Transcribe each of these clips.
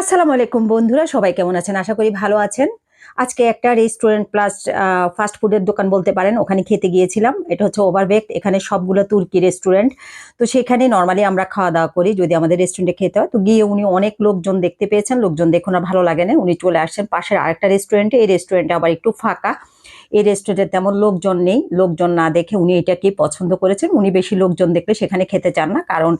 আসসালামু আলাইকুম বন্ধুরা, সবাই কেমন আছেন? আশা করি ভালো আছেন। আজকে একটা রেস্টুরেন্ট প্লাস ফাস্ট ফুডের দোকান বলতে পারেন, ওখানে খেতে গিয়েছিলাম। এটা হচ্ছে ওভারবেক এখানে সবগুলো তুর্কি রেস্টুরেন্ট তো সেখানে নর্মালি আমরা খাওয়া দাওয়া করি, যদি আমাদের রেস্টুরেন্টে খেতে হয়। তো গিয়ে উনি অনেক লোকজন দেখতে পেয়েছেন, লোকজন দেখুন আর ভালো লাগে না। উনি চলে আসছেন পাশের আরেকটা রেস্টুরেন্টে এই রেস্টুরেন্টে আবার একটু ফাঁকা। এই রেস্টুরেন্টে তেমন লোকজন নেই। লোকজন না দেখে উনি এটাকে পছন্দ করেছেন? উনি বেশি লোকজন দেখলে সেখানে খেতে চান না। কারণ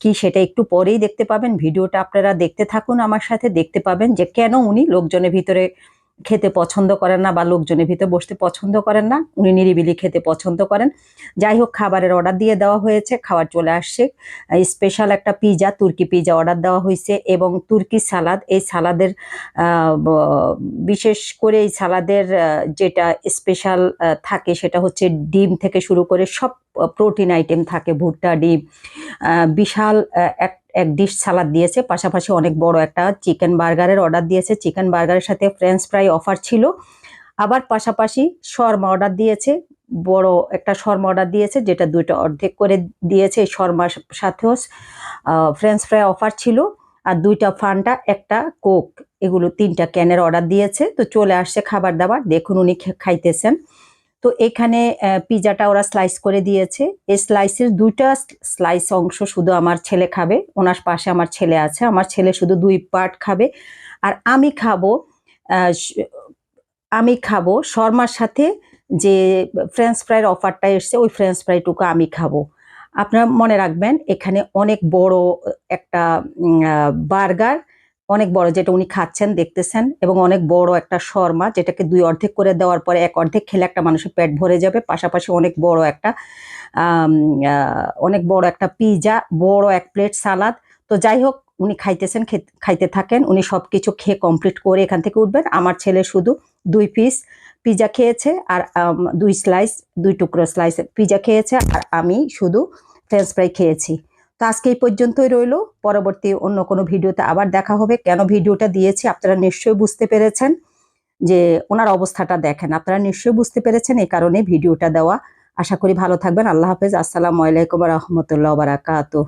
কি সেটা একটু পরেই দেখতে পাবেন। ভিডিওটা আপনারা দেখতে থাকুন আমার সাথে। দেখতে পাবেন যে কেন উনি লোকজনের ভিতরে খেতে পছন্দ করেন না বা লোকজনের ভিতরে বসতে পছন্দ করেন না, উনি নিরিবিলি খেতে পছন্দ করেন। যাই হোক, খাবারের অর্ডার দিয়ে দেওয়া হয়েছে, খাবার চলে আসছে। স্পেশাল একটা পিজা তুর্কি পিজা অর্ডার দেওয়া হয়েছে এবং তুর্কি সালাদ এই সালাদের বিশেষ করে এই সালাদের যেটা স্পেশাল থাকে সেটা হচ্ছে ডিম থেকে শুরু করে সব প্রোটিন আইটেম থাকে, ভুট্টা, ডিম বিশাল এক এক ডিশ সালাদ দিয়েছে। পাশাপাশি অনেক বড় একটা চিকেন বার্গারের অর্ডার দিয়েছে। চিকেন বার্গারের সাথে ফ্রেঞ্চ ফ্রাই অফার ছিল। আবার পাশাপাশি শর্মা অর্ডার দিয়েছে। বড় একটা শর্মা অর্ডার দিয়েছে, যেটা দুইটা অর্ধেক করে দিয়েছে শর্মার সাথেও ফ্রেঞ্চ ফ্রাই অফার ছিল। আর দুইটা ফান্টা, একটা কোক এগুলো তিনটা ক্যানের অর্ডার দিয়েছে। তো চলে আসছে খাবার দাবার। দেখুন উনি খাইতেছেন। তো এখানে পিজাটা ওরা স্লাইস করে দিয়েছে। এই স্লাইসের দুইটা স্লাইস অংশ শুধু আমার ছেলে খাবে, ওনার পাশে আমার ছেলে আছে। আমার ছেলে শুধু দুই পার্ট খাবে। আর আমি খাব আমি খাব শর্মার সাথে যে ফ্রেঞ্চ ফ্রাইয়ের অফারটা এসছে, ওই ফ্রেঞ্চ ফ্রাইটুকু আমি খাব। আপনারা মনে রাখবেন, এখানে অনেক বড় একটা বার্গার অনেক বড় যেটা উনি খাচ্ছেন, দেখতেছেন এবং অনেক বড় একটা শর্মা যেটাকে দুই অর্ধেক করে দেওয়ার পরে এক অর্ধেক খেলে একটা মানুষের পেট ভরে যাবে। পাশাপাশি অনেক বড় একটা অনেক বড় একটা পিজা, বড় এক প্লেট সালাদ। তো যাই হোক, উনি খাইতেছেন খাইতে থাকেন। উনি সব কিছু খেয়ে কমপ্লিট করে এখান থেকে উঠবেন। আমার ছেলে শুধু দুই পিস পিজা খেয়েছে আর দুই স্লাইস দুই টুকরো স্লাইস পিজা খেয়েছে আর আমি শুধু ফ্রেঞ্চ ফ্রাই খেয়েছি। তো আজকে এই পর্যন্তই রইল। পরবর্তী অন্য কোনো ভিডিওতে আবার দেখা হবে। কেন ভিডিওটা দিয়েছি আপনারা নিশ্চয়ই বুঝতে পেরেছেন যে ওনার অবস্থাটা দেখেন। আপনারা নিশ্চয়ই বুঝতে পেরেছেন এই কারণে ভিডিওটা দেওয়া। আশা করি ভালো থাকবেন। আল্লাহ হাফেজ। আসসালামু আলাইকুম রহমতুল্লাহ বারাকাতুহ।